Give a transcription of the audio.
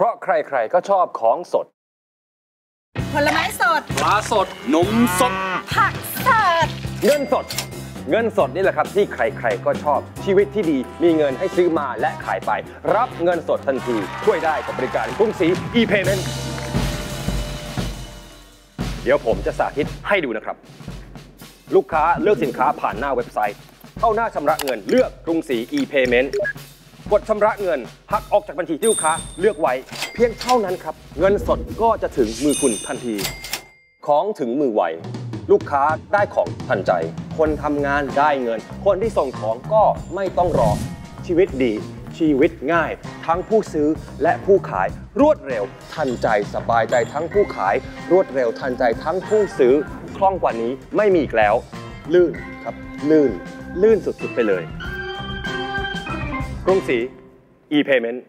เพราะใครๆก็ชอบของสด ผลไม้สด ปลาสด นมสด ผักสด เงินสด เงินสดนี่แหละครับที่ใครๆก็ชอบชีวิตที่ดี มีเงินให้ซื้อมาและขายไป รับเงินสดทันที ช่วยได้กับบริการกรุงศรี e-payment เดี๋ยวผมจะสาธิตให้ดูนะครับ ลูกค้าเลือกสินค้าผ่านหน้าเว็บไซต์ เข้าหน้าชำระเงินเลือกกรุงศรี e-payment กดชำระเงินหักออกจากบัญชีที่ลูกค้าเลือกไว้ เพียงเท่านั้นครับ เงินสดก็จะถึงมือคุณทันที ของถึงมือไวลูกค้าได้ของทันใจ คนทำงานได้เงิน คนที่ส่งของก็ไม่ต้องรอ ชีวิตดี ชีวิตง่าย ทั้งผู้ซื้อและผู้ขายรวดเร็ว ทันใจสบายใจทั้งผู้ขาย รวดเร็วทันใจทั้งผู้ซื้อคล่องกว่านี้ไม่มีอีกแล้ว ลื่นครับ ลื่น ลื่นสุดๆไปเลย รุ่งสี e-payment